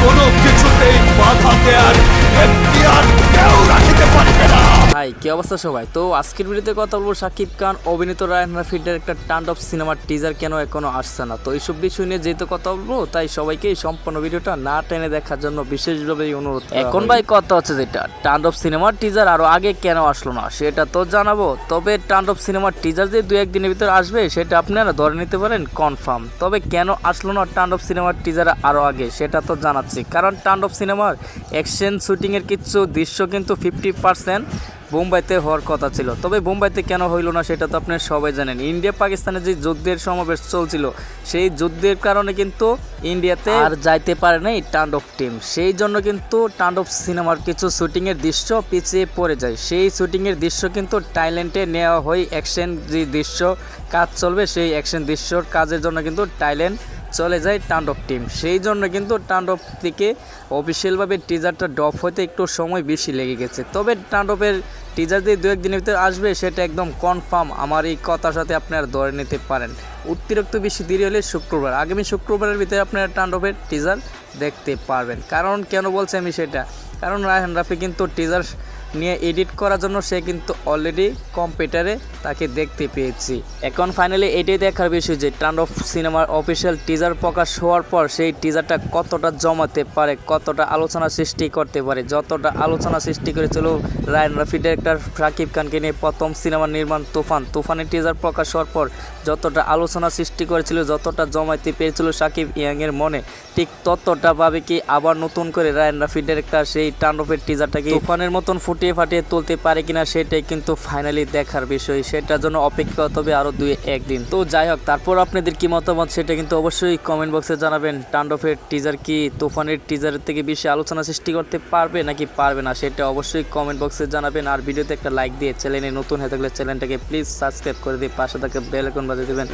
কোনো কিছুতেই বাধা দেয়ার কি অবস্থা সবাই? তো আজকের ভিডিওতে কথা বলব শাকিব খান অভিনীত রায়ন রাফিদের একটা টান্ড অফ সিনেমার টিজার কেন এখনও আসছে না? তো এইসব বিষয় নিয়ে যেহেতু কথা বলব তাই সবাইকে এই সম্পূর্ণ ভিডিওটা না টেনে দেখার জন্য বিশেষভাবে অনুরোধ এখন ভাই কথা হচ্ছে যেটা টান্ডব সিনেমার টিজার আরও আগে কেন আসলো না? সেটা তো জানাব তবে টান্ডব সিনেমার টিজার যে দু একদিনের ভিতরে আসবে সেটা আপনারা ধরে নিতে পারেন কনফার্ম তবে কেন আসলো না টান্ড অফ সিনেমার টিজার আরও আগে সেটা তো জানাচ্ছি। কারণ টান্ড অফ সিনেমার অ্যাকশন শুটিংয়ের কিছু দৃশ্য কিন্তু ফিফটি পার্সেন্ট বোম্বাইতে হওয়ার কথা ছিল। তবে বোম্বাইতে কেন হইল না সেটা তো আপনারা সবাই জানেন। ইন্ডিয়া পাকিস্তানের যে যুদ্ধের সমাবেশ চলছিল সেই যুদ্ধের কারণে কিন্তু ইন্ডিয়াতে আর যাইতে পারে নাই টান্ডব টিম সেই জন্য কিন্তু টান্ডব সিনেমার কিছু শুটিংয়ের দৃশ্য পিছিয়ে পড়ে যায়। সেই শুটিংয়ের দৃশ্য কিন্তু থাইল্যান্ডে নেওয়া হয়। অ্যাকশন যে দৃশ্য কাজ চলবে সেই অ্যাকশন দৃশ্যর কাজের জন্য কিন্তু থাইল্যান্ড চলে যায় টান্ডব টিম সেই জন্য কিন্তু টান্ডব থেকে অফিসিয়ালভাবে টিজারটা ড্রপ হতে একটু সময় বেশি লেগে গেছে। তবে টান্ডবের টিজার দিয়ে দু একদিনের ভিতরে আসবে, সেটা একদম কনফার্ম আমার এই কথার সাথে আপনারা ধরে নিতে পারেন। অতিরিক্ত বেশি দেরি হলে শুক্রবার, আগামী শুক্রবারের ভিতরে আপনারা টান্ডবের টিজার দেখতে পারবেন। কারণ কেন বলছি আমি সেটা? কারণ রায়হান রাফি কিন্তু টিজার নিয়ে এডিট করার জন্য সে কিন্তু অলরেডি কম্পিউটারে তাকে দেখতে পেয়েছি। এখন ফাইনালি এটাই দেখার বিষয় যে টান্ডব সিনেমার অফিসিয়াল টিজার প্রকাশ হওয়ার পর সেই টিজারটা কতটা জমাতে পারে, কতটা আলোচনা সৃষ্টি করতে পারে, যতটা আলোচনা সৃষ্টি করেছিল রায়ন রাফি ডিরেক্টর শাকিব খানকে নিয়ে প্রথম সিনেমা নির্মাণ তুফান। তুফানের টিজার প্রকাশ হওয়ার পর যতটা আলোচনা সৃষ্টি করেছিল, যতটা জমাইতে পেরেছিল শাকিব ইয়াংয়ের মনে, ঠিক ততটা ভাবে কি আবার নতুন করে রায়ন রাফি ডিরেক্টর সেই টান্ডবের টিজারটাকে তুফানের মতন ফুটিয়ে ফাটিয়ে তুলতে পারে কিনা সেটাই কিন্তু ফাইনালি দেখার বিষয়। সেটার জন্য অপেক্ষা হবে আরও দুই, একদিন। তো যাই হোক, তারপর আপনাদের কি মতামত সেটা কিন্তু অবশ্যই কমেন্ট বক্সে জানাবেন। টান্ডবের টিজার কি তুফানের টিজারের থেকে বেশি আলোচনা সৃষ্টি করতে পারবে নাকি পারবে না সেটা অবশ্যই কমেন্ট বক্সে জানাবেন। আর ভিডিওতে একটা লাইক দিয়ে চ্যানেলে নতুন হয়ে থাকলে চ্যানেলটাকে প্লিজ সাবস্ক্রাইব করে দিয়ে পাশে থাকা বেল আইকন বাজিয়ে দেবেন।